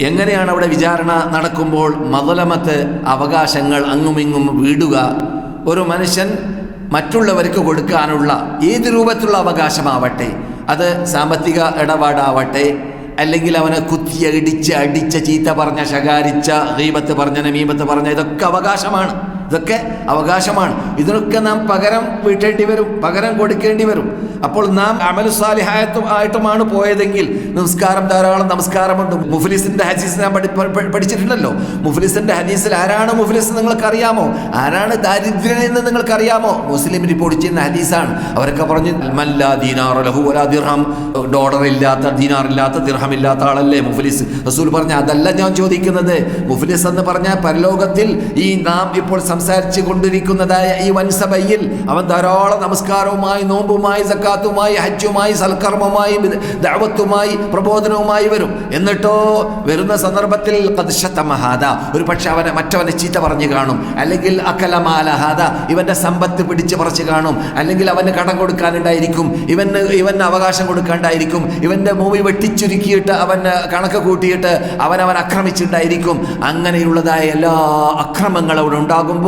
എങ്ങനെയാണ് അവിടെ വിചാരണ നടക്കുമ്പോൾ മതലമത്ത് അവകാശങ്ങൾ അങ്ങുമിങ്ങും വീടുക? ഒരു മനുഷ്യൻ മറ്റുള്ളവർക്ക് കൊടുക്കാനുള്ള ഏത് രൂപത്തിലുള്ള അവകാശമാവട്ടെ? അത് സാമ്പത്തിക ഇടപാടാവട്ടെ അല്ലെങ്കിൽ അവനെ കുത്തിയ ഇടിച്ച് അടിച്ച ചീത്ത പറഞ്ഞ ശകാരിച്ച ഗീബത്ത് പറഞ്ഞ നമീബത്ത് പറഞ്ഞ ഇതൊക്കെ അവകാശമാണ്. ഇതൊക്കെ അവകാശമാണ്. ഇതിനൊക്കെ നാം പകരം വീട്ടേണ്ടി വരും പകരം കൊടുക്കേണ്ടി വരും. അപ്പോൾ നാം അമലു സാലിഹായത്തും ആയിട്ടുമാണ് പോയതെങ്കിൽ നമസ്കാരം ധാരാളം നമസ്കാരമുണ്ട്. മുഫ്ലിസിന്റെ ഹദീസ് ഞാൻ പഠി പഠി- പഠിച്ചിട്ടുണ്ടല്ലോ. മുഫ്ലിസിന്റെ ഹദീസിൽ ആരാണ് മുഫ്ലിസ് നിങ്ങൾക്കറിയാമോ? ആരാണ് ദാരിദ്ര്യൻ എന്ന് നിങ്ങൾക്കറിയാമോ? മുസ്ലിം റിപ്പോർട്ട് ചെയ്യുന്ന ഹദീസാണ്. അവരൊക്കെ പറഞ്ഞു മല്ല ദീനാർ ലഹു വലാ ദിർഹം. ഡോളർ ഇല്ലാത്ത ദീനാർ ഇല്ലാത്ത ദിർഹം ഇല്ലാത്ത ആളല്ലേ മുഫ്ലിസ്? റസൂൽ പറഞ്ഞ അതല്ല ഞാൻ ചോദിക്കുന്നത്. മുഫ്ലിസ് എന്ന് പറഞ്ഞാൽ പരലോകത്തിൽ ഈ നാം ഇപ്പോൾ സംസാരിച്ചു കൊണ്ടിരിക്കുന്നതായ ഈ വൻസഭയിൽ അവൻ ധാരാളം നമസ്കാരവുമായി നോമ്പുമായി സക്കാത്തുമായി ഹജ്ജുമായി സൽക്കർമ്മമായി ദാവത്തുമായി പ്രബോധനവുമായി വരും. എന്നിട്ടോ വരുന്ന സന്ദർഭത്തിൽ കദ്ശത്തമഹാദ ഒരു പക്ഷെ അവനെ മറ്റവനെ ചീത്ത പറഞ്ഞു കാണും. അല്ലെങ്കിൽ അക്കലമാലഹാദ ഇവന്റെ സമ്പത്ത് പിടിച്ച് പറിച്ചു കാണും. അല്ലെങ്കിൽ അവന് കടം കൊടുക്കാനുണ്ടായിരിക്കും. ഇവന് ഇവന് അവകാശം കൊടുക്കാണ്ടായിരിക്കും. ഇവന്റെ മൂവി വെട്ടിച്ചുരുക്കിയിട്ട് അവന് കണക്ക് കൂട്ടിയിട്ട് അവൻ ആക്രമിച്ചിട്ടുണ്ടായിരിക്കും അങ്ങനെയുള്ളതായ എല്ലാ അക്രമങ്ങളും അവിടെ ഉണ്ടാകുമ്പോൾ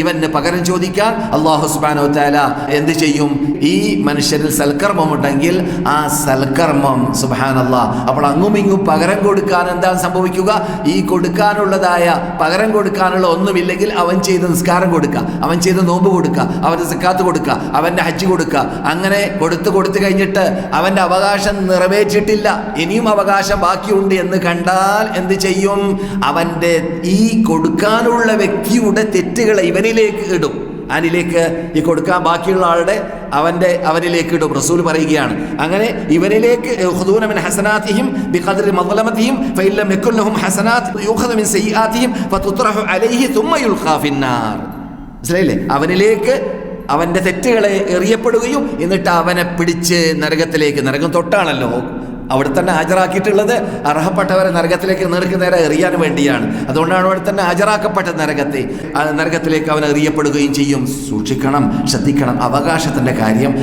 ഇവന് പകരം ചോദിക്കാൻ അള്ളാഹു സുബാനോ താല എന്ത് ചെയ്യും? ഈ മനുഷ്യരിൽ സൽക്കർമ്മം ഉണ്ടെങ്കിൽ ആ സൽക്കർമ്മം സുബാനല്ലാ അപ്പോൾ അങ്ങും ഇങ്ങും പകരം കൊടുക്കാൻ എന്താണ് സംഭവിക്കുക? ഈ കൊടുക്കാനുള്ളതായ പകരം കൊടുക്കാനുള്ള ഒന്നുമില്ലെങ്കിൽ അവൻ ചെയ്ത നിസ്കാരം കൊടുക്കുക അവൻ ചെയ്ത നോമ്പ് കൊടുക്കുക അവന്റെ സക്കാത്ത് കൊടുക്കുക അവന്റെ ഹജ്ജ് കൊടുക്കുക. അങ്ങനെ കൊടുത്ത് കൊടുത്തു കഴിഞ്ഞിട്ട് അവന്റെ അവകാശം നിറവേറ്റിട്ടില്ല. ഇനിയും അവകാശം ബാക്കിയുണ്ട് എന്ന് കണ്ടാൽ എന്ത് ചെയ്യും? അവന്റെ ഈ കൊടുക്കാനുള്ള വ്യക്തിയുടെ തെറ്റുകളെ ഇവനിലേക്ക് ഇടും. അവനിലേക്ക് ഈ കൊടുക്കാൻ ബാക്കിയുള്ള ആളുടെ അവന്റെ അവനിലേക്ക് ഇടും. റസൂൽ പറയുകയാണ്. അങ്ങനെ ഇവനിലേക്ക് യഖുദൂന മിൻ ബി ബിഖദ്രി മദ്ലമതിഹിം ഫഇല്ലം യകുൻ ലഹും ഹസനാത്ത് യുഖദു മിൻ സയ്യിആത്തിഹിം ഫതുത്രഹു അലൈഹി തുമ്മ യുൽഖാ ഫിന്നാർ. മനസ്സിലായില്ലേ? അവനിലേക്ക് അവന്റെ തെറ്റുകളെ എറിയപ്പെടുകയും എന്നിട്ട് അവനെ പിടിച്ച് നരകത്തിലേക്ക് നരകം തൊട്ടാണല്ലോ. അവിടെ തന്നെ ഹാജരാക്കിയിട്ടുള്ളത് അർഹപ്പെട്ടവരെ നരകത്തിലേക്ക് നേർക്ക് നേരെ എറിയാൻ വേണ്ടിയാണ്. അതുകൊണ്ടാണ് അവിടെ തന്നെ ഹാജരാക്കപ്പെട്ട നരകത്തെ നരകത്തിലേക്ക് അവൻ എറിയപ്പെടുകയും ചെയ്യും. സൂക്ഷിക്കണം ശ്രദ്ധിക്കണം അവകാശത്തിന്റെ കാര്യം.